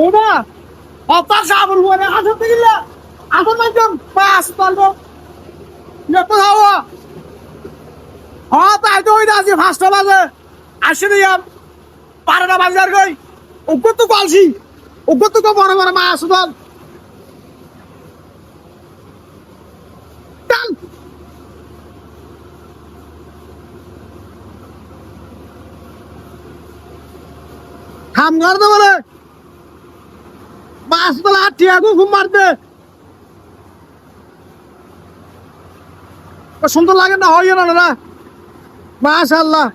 ওবা অপার সাবল বলে আসতে গেল আসল মাধ্যম পাস পারব নেপো হাওয়া। হ্যাঁ তাই তো ওই আছে ফার্স্ট বাজে। আসে দিয়াম বারোটা বাজার গই ওকে তো কলছি, ওকে তো বড় বড় মাছ চল কাম কর বলে। মাছ বলে আঠিয়া গো ঘুম মারতে ও সুন্দর লাগে না, হয় না না মাশাআল্লাহ।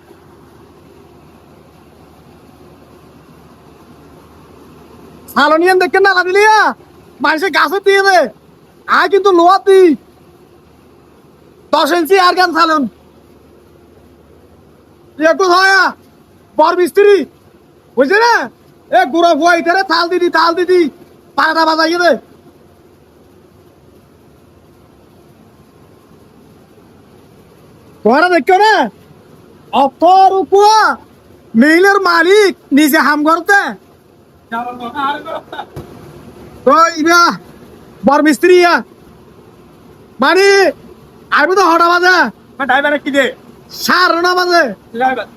সালনিয়ান দেখে না দিলিয়া মানুষের গাছে দিয়ে দে আয় কিন্তু লোয়া দি দশ ইঞ্চি আর গান সালন একটু হয় বর মিস্ত্রি বুঝছে না? এ গুড়ো ভুয়াই রে থাল দিদি থাল দিদি। পাড়া বাজাই দে তোরা দেখো না? অত রূপুয়া মেইলের মালিক নিজে হাম করতে। বর মিস্ত্রি মানে আইবো তো হটা বাজে। ড্রাইভারে কি দে? সার না বাজে। ড্রাইভার